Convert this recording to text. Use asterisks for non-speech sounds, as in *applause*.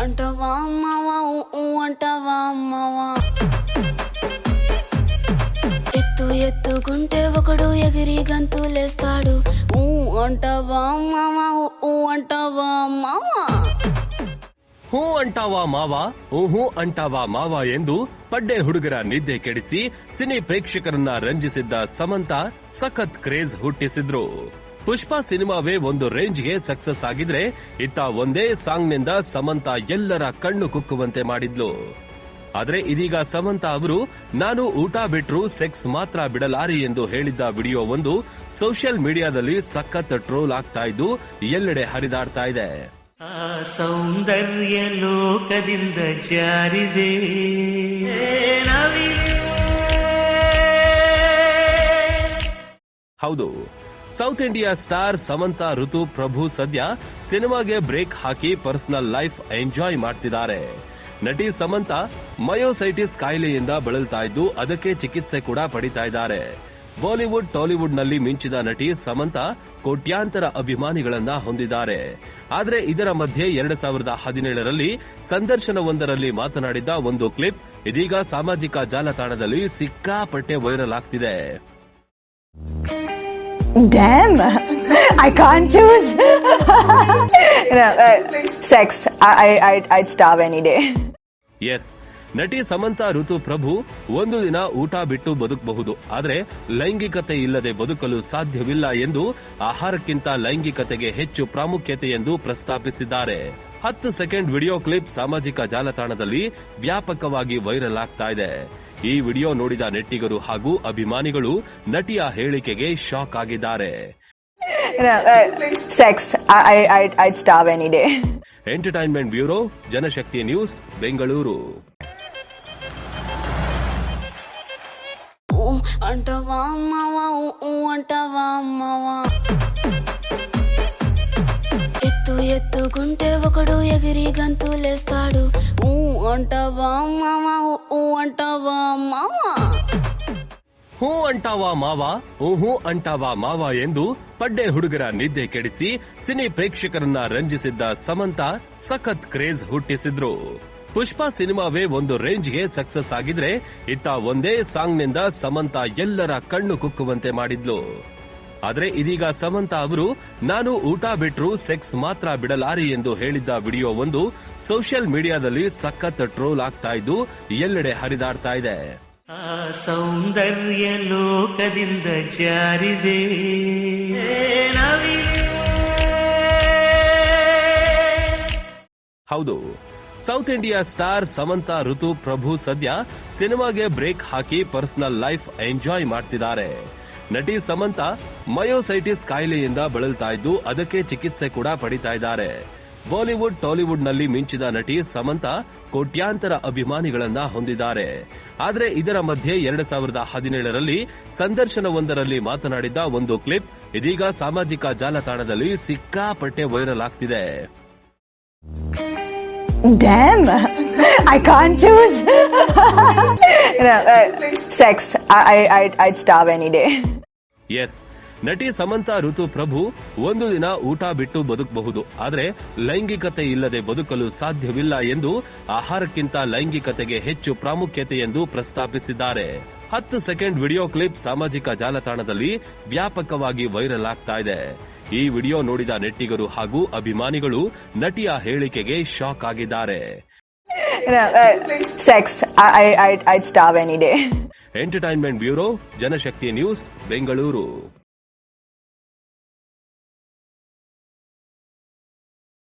అంటవా అమ్మవా ఊ అంటవా అమ్మవా ఎత్తు ఎత్తుకుంటే ఒకడు ఎగిరి గంతులేస్తాడు ఊ అంటవా అమ్మవా ఊ అంటవా అమ్మవా ಹೂ ಅಂಟಾವಾ ಮಾವ ಊಹೂ ಅಂಟಾವಾ ಮಾವ ಎಂದು ಪಡ್ಡೆ ಹುಡುಗರ ನಿದ್ದೆ ಕೆಡಿಸಿ ಸಿನಿ ಪ್ರೇಕ್ಷಕರನ್ನ ರಂಜಿಸಿದ್ದ ಸಮಂತ ಸಖತ್ ಕ್ರೇಜ್ ಹುಟ್ಟಿಸಿದ್ರು ಪುಷ್ಪ ಸಿನಿಮಾವೇ ಒಂದು ರೇಂಜ್ಗೆ ಸಕ್ಸಸ್ ಆಗಿದ್ರೆ ಇತ್ತ ಒಂದೇ ಸಾಂಗ್ನಿಂದ ಸಮಂತ ಎಲ್ಲರ ಕಣ್ಣು ಕುಕ್ಕುವಂತೆ ಮಾಡಿದ್ಲು. ಆದ್ರೆ ಇದೀಗ ಸಮಂತ ಅವರು ನಾನು ಊಟ ಬಿಟ್ರು ಸೆಕ್ಸ್ ಮಾತ್ರ ಬಿಡಲಾರಿ ಎಂದು ಹೇಳಿದ್ದ ವಿಡಿಯೋ ಒಂದು ಸೋಷಿಯಲ್ ಮೀಡಿಯಾದಲ್ಲಿ ಸಖತ್ ಟ್ರೋಲ್ ಆಗ್ತಾ ಇದ್ದು ಎಲ್ಲೆಡೆ ಹರಿದಾಡ್ತಾ ಇದೆ. ಆ ಸೌಂದರ್ಯ ಲೋಕದಿಂದ ಜಾರಿದೆ. ಹೌದು. ಸೌತ್ ಇಂಡಿಯಾ ಸ್ಟಾರ್ ಸಮಂತ ಋತು ಪ್ರಭು ಸದ್ಯ ಸಿನಿಮಾಗೆ ಬ್ರೇಕ್ ಹಾಕಿ ಪರ್ಸನಲ್ ಲೈಫ್ ಎಂಜಾಯ್ ಮಾಡ್ತಿದ್ದಾರೆ. ನಟಿ ಸಮಂತ ಮಯೋಸೈಟಿಸ್ ಕಾಯಿಲೆಯಿಂದ ಬಳಲ್ತಾ ಇದ್ದು ಅದಕ್ಕೆ ಚಿಕಿತ್ಸೆ ಕೂಡ ಪಡಿತಾ ಇದ್ದಾರೆ. ಬಾಲಿವುಡ್ ಟಾಲಿವುಡ್ನಲ್ಲಿ ಮಿಂಚಿದ ನಟಿ ಸಮಂತ ಕೋಟ್ಯಾಂತರ ಅಭಿಮಾನಿಗಳನ್ನ ಹೊಂದಿದ್ದಾರೆ. ಆದರೆ ಇದರ ಮಧ್ಯೆ ಎರಡ್ ಸಾವಿರದ ಹದಿನೇಳರಲ್ಲಿ ಸಂದರ್ಶನವೊಂದರಲ್ಲಿ ಮಾತನಾಡಿದ್ದ ಒಂದು ಕ್ಲಿಪ್ ಇದೀಗ ಸಾಮಾಜಿಕ ಜಾಲತಾಣದಲ್ಲಿ ಸಿಕ್ಕಾಪಟ್ಟೆ ವೈರಲ್ ಆಗ್ತಿದೆ. Damn, I can't choose. no, uh, sex. I, I, I'd, I'd starve any day. Yes ನಟಿ ಸಮಂತಾ ಋತು ಪ್ರಭು ಒಂದು ದಿನ ಊಟ ಬಿಟ್ಟು ಬದುಕಬಹುದು ಆದರೆ ಲೈಂಗಿಕತೆ ಇಲ್ಲದೆ ಬದುಕಲು ಸಾಧ್ಯವಿಲ್ಲ ಎಂದು ಆಹಾರಕ್ಕಿಂತ ಲೈಂಗಿಕತೆಗೆ ಹೆಚ್ಚು ಪ್ರಾಮುಖ್ಯತೆ ಎಂದು ಪ್ರಸ್ತಾಪಿಸಿದ್ದಾರೆ ಹತ್ತು ಸೆಕೆಂಡ್ ವಿಡಿಯೋ ಕ್ಲಿಪ್ ಸಾಮಾಜಿಕ ಜಾಲತಾಣದಲ್ಲಿ ವ್ಯಾಪಕವಾಗಿ ವೈರಲ್ ಆಗ್ತಾ ಇದೆ. ಈ ವಿಡಿಯೋ ನೋಡಿದ ನೆಟ್ಟಿಗರು ಹಾಗೂ ಅಭಿಮಾನಿಗಳು ನಟಿಯ ಹೇಳಿಕೆಗೆ ಶಾಕ್ ಆಗಿದ್ದಾರೆ. Entertainment bureau Janashakti news Bengaluru. ಅಂಟವಾ ಅಂಟವಾ ఎత్తుకుంటే ఒకడు ఎగిరి గంతులేస్తాడు ఊ అంటవా అమ్మవా ఊ అంటవా అమ్మవా ಹೂ ಅಂಟಾವಾ ಮಾವ ಊಹೂ ಅಂಟಾವಾ ಮಾವ ಎಂದು ಪಡ್ಡೆ ಹುಡುಗರ ನಿದ್ದೆ ಕೆಡಿಸಿ ಸಿನಿ ಪ್ರೇಕ್ಷಕರನ್ನ ರಂಜಿಸಿದ್ದ ಸಮಂತ ಸಖತ್ ಕ್ರೇಜ್ ಹುಟ್ಟಿಸಿದ್ರು ಪುಷ್ಪ ಸಿನಿಮಾವೇ ಒಂದು ರೇಂಜ್ಗೆ ಸಕ್ಸಸ್ ಆಗಿದ್ರೆ ಇತ್ತ ಒಂದೇ ಸಾಂಗ್ನಿಂದ ಸಮಂತ ಎಲ್ಲರ ಕಣ್ಣು ಕುಕ್ಕುವಂತೆ ಮಾಡಿದ್ಲು ಆದ್ರೆ ಇದೀಗ ಸಮಂತ ಅವರು ನಾನು ಊಟ ಬಿಟ್ರು ಸೆಕ್ಸ್ ಮಾತ್ರ ಬಿಡಲಾರಿ ಎಂದು ಹೇಳಿದ್ದ ವಿಡಿಯೋ ಒಂದು ಸೋಷಿಯಲ್ ಮೀಡಿಯಾದಲ್ಲಿ ಸಖತ್ ಟ್ರೋಲ್ ಆಗ್ತಾ ಇದ್ದು ಎಲ್ಲೆಡೆ ಹರಿದಾಡ್ತಾ ಇದೆ. ಆ ಸೌಂದರ್ಯ ಲೋಕದಿಂದ ಜಾರಿದೆ. ಹೌದು ಸೌತ್ ಇಂಡಿಯಾ ಸ್ಟಾರ್ ಸಮಂತ ಋತು ಪ್ರಭು ಸದ್ಯ ಸಿನಿಮಾಗೆ ಬ್ರೇಕ್ ಹಾಕಿ ಪರ್ಸನಲ್ ಲೈಫ್ ಎಂಜಾಯ್ ಮಾಡ್ತಿದ್ದಾರೆ. ನಟಿ ಸಮಂತ ಮಯೋಸೈಟಿಸ್ ಕಾಯಿಲೆಯಿಂದ ಬಳಲ್ತಾ ಇದ್ದು ಅದಕ್ಕೆ ಚಿಕಿತ್ಸೆ ಕೂಡ ಪಡಿತಾ ಇದ್ದಾರೆ. ಬಾಲಿವುಡ್ ಟಾಲಿವುಡ್ನಲ್ಲಿ ಮಿಂಚಿದ ನಟಿ ಸಮಂತ ಕೋಟ್ಯಾಂತರ ಅಭಿಮಾನಿಗಳನ್ನ ಹೊಂದಿದ್ದಾರೆ. ಆದರೆ ಇದರ ಮಧ್ಯೆ ಎರಡ್ ಸಾವಿರದ ಹದಿನೇಳರಲ್ಲಿ ಸಂದರ್ಶನವೊಂದರಲ್ಲಿ ಮಾತನಾಡಿದ್ದ ಒಂದು ಕ್ಲಿಪ್ ಇದೀಗ ಸಾಮಾಜಿಕ ಜಾಲತಾಣದಲ್ಲಿ ಸಿಕ್ಕಾಪಟ್ಟೆ ವೈರಲ್ ಆಗ್ತಿದೆ. *laughs* I can't choose. *laughs* know, uh, sex. I, I, I'd, starve any day. Yes ನಟಿ ಸಮಂತಾ ಋತು ಪ್ರಭು ಒಂದು ದಿನ ಊಟ ಬಿಟ್ಟು ಬದುಕಬಹುದು ಆದರೆ ಲೈಂಗಿಕತೆ ಇಲ್ಲದೆ ಬದುಕಲು ಸಾಧ್ಯವಿಲ್ಲ ಎಂದು ಆಹಾರಕ್ಕಿಂತ ಲೈಂಗಿಕತೆಗೆ ಹೆಚ್ಚು ಪ್ರಾಮುಖ್ಯತೆ ಎಂದು ಪ್ರಸ್ತಾಪಿಸಿದ್ದಾರೆ ಹತ್ತು ಸೆಕೆಂಡ್ ವಿಡಿಯೋ ಕ್ಲಿಪ್ ಸಾಮಾಜಿಕ ಜಾಲತಾಣದಲ್ಲಿ ವ್ಯಾಪಕವಾಗಿ ವೈರಲ್ ಆಗ್ತಾ ಇದೆ ಈ ವಿಡಿಯೋ ನೋಡಿದ ನೆಟ್ಟಿಗರು ಹಾಗೂ ಅಭಿಮಾನಿಗಳು ನಟಿಯ ಹೇಳಿಕೆಗೆ ಶಾಕ್ ಆಗಿದ್ದಾರೆ You know, uh, sex. I, I, I'd, I'd starve any day. Entertainment bureau Janashakti news Bengaluru